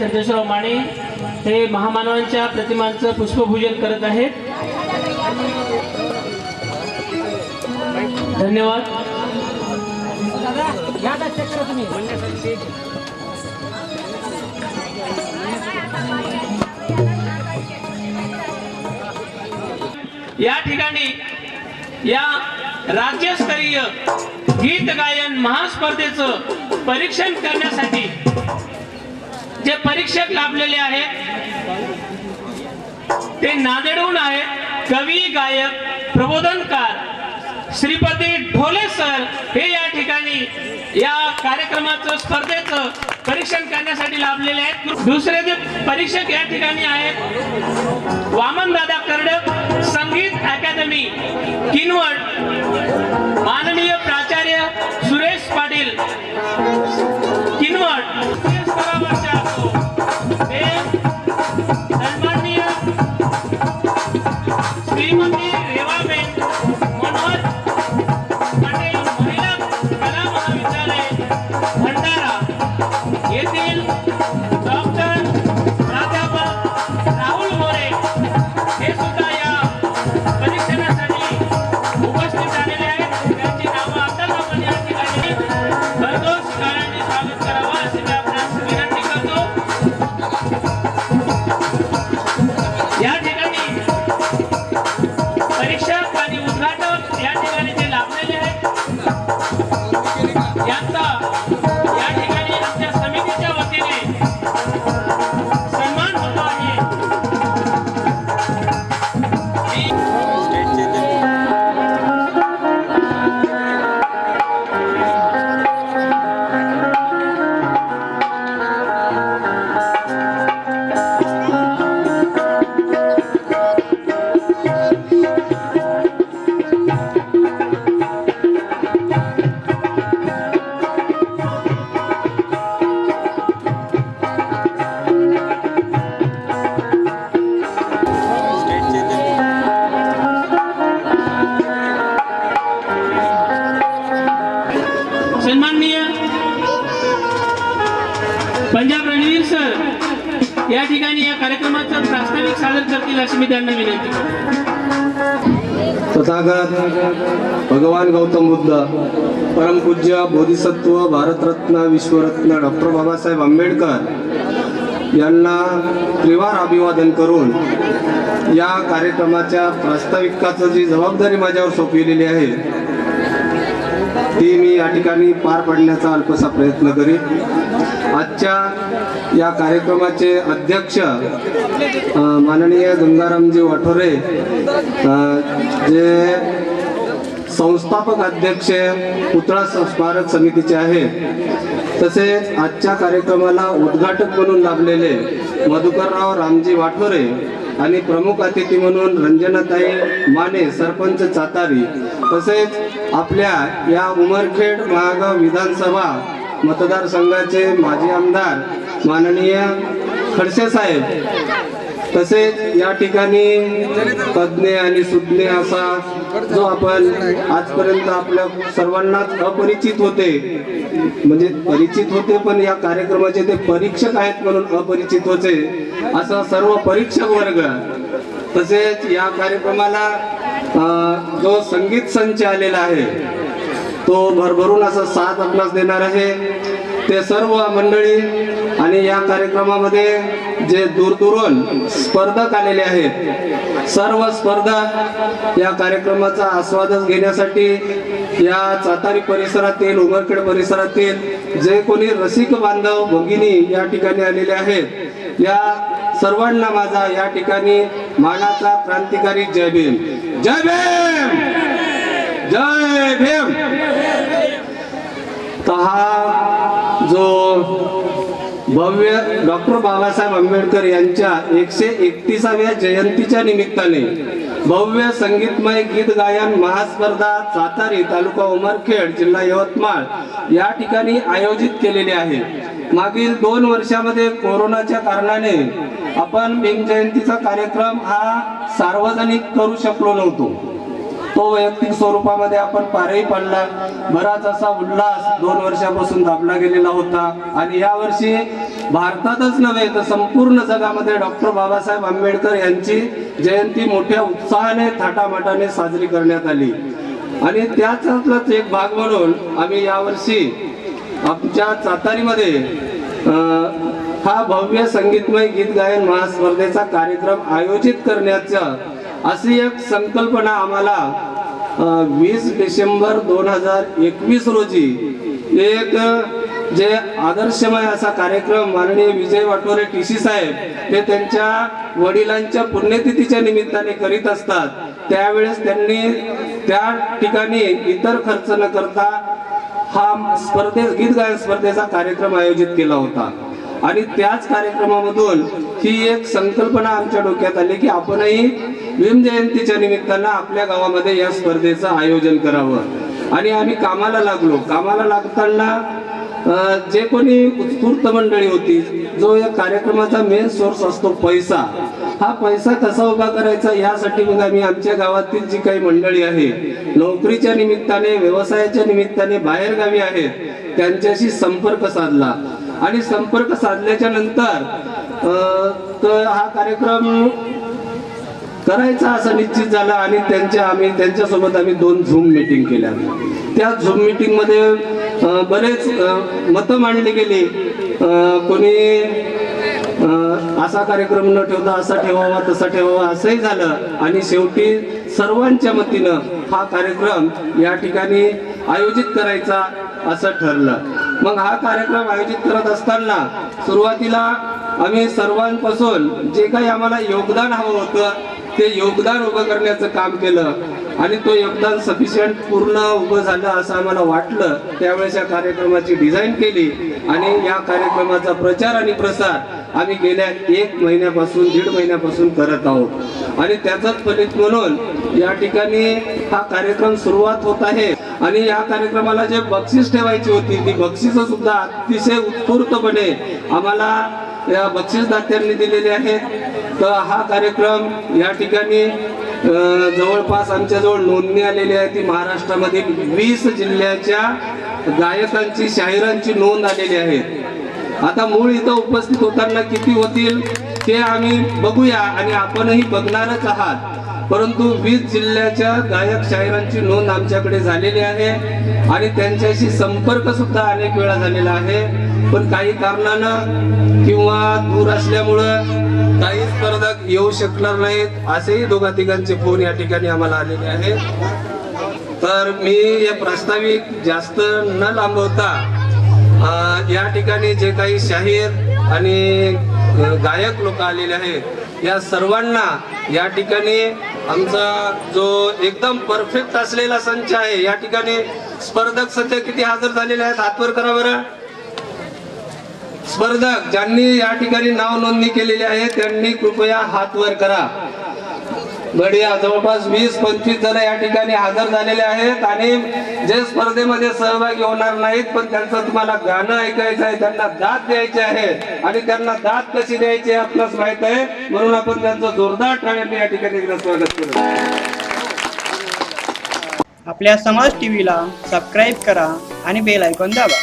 रंजनाताई संतोषराव माने हे महामानवांच्या प्रतिमांचं पुष्पपूजन करत आहेत. धन्यवाद. या ठिकाणी या राज्यस्तरीय गीत गायन महास्पर्धेचं परीक्षण करण्यासाठी जे परीक्षक लाभलेले आहेत ते नांदेडहून आहेत. कवी गायक प्रबोधनकार श्रीपती ढोले सर हे या ठिकाणी या कार्यक्रमाचं स्पर्धेचं परीक्षण करण्यासाठी लाभलेले आहेत. दुसरे जे परीक्षक या ठिकाणी आहेत वाम या ठिकाणी या कार्यक्रमाचं प्रास्ताविक सादर करतील अशी मी त्यांना विनंती तथागत भगवान गौतम बुद्ध परमपूज्य बोधिसत्व भारतरत्न विश्वरत्न डॉक्टर बाबासाहेब आंबेडकर यांना त्रिवार अभिवादन करून या कार्यक्रमाच्या प्रास्ताविकाचं जी जबाबदारी माझ्यावर सोपविलेली आहे ती मी या ठिकाणी पार पाडण्याचा अल्पसा प्रयत्न करीन. आजच्या या कार्यक्रमाचे अध्यक्ष माननीय गंगारामजी वाठोरे जे संस्थापक अध्यक्ष पुतळा स्मारक समितीचे आहेत. तसेच आजच्या कार्यक्रमाला उद्घाटक म्हणून लाभलेले मधुकरराव रामजी वाठोरे आणि प्रमुख अतिथी म्हणून रंजनाताई माने सरपंच चातारी तसेच आपल्या या उमरखेड महागाव विधानसभा मतदारसंघाचे माजी आमदार माननीय खडसे साहेब तसेच या ठिकाणी तज्ज्ञ आणि सुज्ञ असा जो आपण आजपर्यंत आपल्या सर्वांनाच अपरिचित होते म्हणजे परिचित होते पण या कार्यक्रमाचे ते परीक्षक आहेत म्हणून अपरिचित होते असा सर्व परीक्षक वर्ग. तसेच या कार्यक्रमाला जो संगीत संच आलेला आहे तो भरभरून असा साथ आपणास देणार आहे. ते सर्व मंडळी आणि या कार्यक्रमामध्ये जे दूरदूरून स्पर्धक आलेले आहेत. सर्व स्पर्धक या कार्यक्रमाचा आस्वादन घेण्यासाठी या सातारी परिसरातील उमरखेड परिसरातील जे कोणी रसिक बांधव भगिनी या ठिकाणी आलेले आहेत या सर्वांना माझा या ठिकाणी मानाचा क्रांतिकारी जय भीम. जय भीम! जय भीम! तर हा भव्य डॉक्टर बाबासाहेब आंबेडकर यांच्या एकशे एकतीसाव्या जयंतीच्या निमित्ताने भव्य संगीतमय गीत गायन महास्पर्धा सातारी तालुका उमरखेड जिल्हा यवतमाळ या ठिकाणी आयोजित केलेले आहे. मागील दोन वर्षामध्ये कोरोनाच्या कारणाने आपण भीम जयंतीचा कार्यक्रम हा सार्वजनिक करू शकलो नव्हतो. तो वैयक्तिक स्वरूपामध्ये आपण पारही पडला. बराच असा उल्हास दोन वर्षापासून दाबला गेलेला होता. आणि यावर्षी भारतातच नव्हे तर संपूर्ण जगामध्ये डॉक्टर बाबासाहेब आंबेडकर यांची जयंती मोठ्या उत्साहाने थाटामाटाने साजरी करण्यात आली. आणि त्याचातलाच एक भाग म्हणून आम्ही यावर्षी आमच्या चातारीमध्ये हा भव्य संगीतमय गीत गायन महास्पर्धेचा कार्यक्रम आयोजित करण्याचा अशी एक संकल्पना आम्हाला वीस डिसेंबर दोन हजार एकवीस रोजी एक जे आदर्शमय असा कार्यक्रम माननीय विजय वाटोरे टी सी साहेब हे त्यांच्या वडिलांच्या पुण्यतिथीच्या निमित्ताने करीत असतात. त्यावेळेस त्यांनी त्या ठिकाणी इतर खर्च न करता हा स्पर्धे गीत गायन स्पर्धेचा कार्यक्रम आयोजित केला होता. आणि त्याच कार्यक्रमामधून ही एक संकल्पना आमच्या डोक्यात आली की आपणही भीमजयंतीच्या निमित्तानं आपल्या गावामध्ये या स्पर्धेचं आयोजन करावं. आणि आम्ही कामाला लागलो. कामाला लागताना जे कोणी उत्स्फूर्त मंडळी होती जो या कार्यक्रमाचा मेन सोर्स असतो पैसा. हा पैसा कसा उभा करायचा यासाठी मग आम्ही आमच्या गावातील जी काही मंडळी आहे नोकरीच्या निमित्ताने व्यवसायाच्या निमित्ताने बाहेरगावी आहेत त्यांच्याशी संपर्क साधला. आणि संपर्क साधल्याच्या नंतर तर हा कार्यक्रम करायचा असं निश्चित झालं आणि त्यांच्या आम्ही त्यांच्यासोबत आम्ही दोन झूम मीटिंग केल्या. त्या झूम मिटिंगमध्ये बरेच मतं मांडली गेली. कोणी असा कार्यक्रम न ठेवता असा ठेवावा तसा ठेवावा असंही झालं. आणि शेवटी सर्वांच्या मतीनं हा कार्यक्रम या ठिकाणी आयोजित करायचा असं ठरलं. मग हा कार्यक्रम आयोजित करत असताना सुरुवातीला आम्ही सर्वांपासून जे काही आम्हाला योगदान हवं होतं ते योगदान उभं करण्याचं काम केलं आणि तो योगदान सफिशियंट पूर्ण उभं झालं असं आम्हाला वाटलं. त्यावेळेस या कार्यक्रमाची डिझाईन केली आणि या कार्यक्रमाचा प्रचार आणि प्रसार आम्ही गेल्या एक महिन्यापासून दीड महिन्यापासून करत आहोत. आणि त्याचंच फलित म्हणून या ठिकाणी हा कार्यक्रम सुरुवात होत आहे. आणि या कार्यक्रमाला जे बक्षीस ठेवायची होती ती बक्षिसं सुद्धा अतिशय उत्स्फूर्तपणे आम्हाला या बक्षीसदात्यांनी दिलेले आहेत. तर हा कार्यक्रम या ठिकाणी जवळपास आमच्याजवळ नोंदणी आलेली आहे. ती महाराष्ट्रामधील वीस जिल्ह्याच्या गायकांची शाहिरांची नोंद आलेली आहे. आता मूळ इथं उपस्थित होताना किती होतील ते आम्ही बघूया आणि आपणही बघणारच आहात. परंतु वीस जिल्ह्याच्या गायक शाहिरांची नोंद आमच्याकडे झालेली आहे आणि त्यांच्याशी संपर्क सुद्धा अनेक वेळा झालेला आहे. पण काही कारणानं किंवा दूर असल्यामुळं काही स्पर्धक येऊ शकणार नाहीत असेही दोघा तिघांचे फोन या ठिकाणी आम्हाला आलेले आहेत. तर मी हे प्रास्ताविक जास्त न लांबवता या ठिकाणी जे काही शाहीर आणि गायक लोक आलेले आहेत या सर्वांना या ठिकाणी आमचा जो एकदम परफेक्ट असलेला संच आहे या ठिकाणी स्पर्धक सध्या किती हजर झालेले आहेत हातवर करा बरं. स्पर्धक ज्यांनी या ठिकाणी नाव नोंदणी केलेली आहे त्यांनी कृपया हात वर करा. घडिया जवळपास वीस पंचवीस जण या ठिकाणी हजर झालेले आहेत आणि जे स्पर्धेमध्ये सहभागी होणार नाहीत पण त्यांचं तुम्हाला गाणं ऐकायचं आहे त्यांना दात द्यायचे आहे आणि त्यांना दात कशी द्यायची आहे आपल्यास माहीत आहे. म्हणून आपण त्यांचं जोरदार टाळ्यांनी या ठिकाणी स्वागत करू. आपल्या समाज टीव्हीला सबस्क्राईब करा आणि बेल ऐकून दाबा.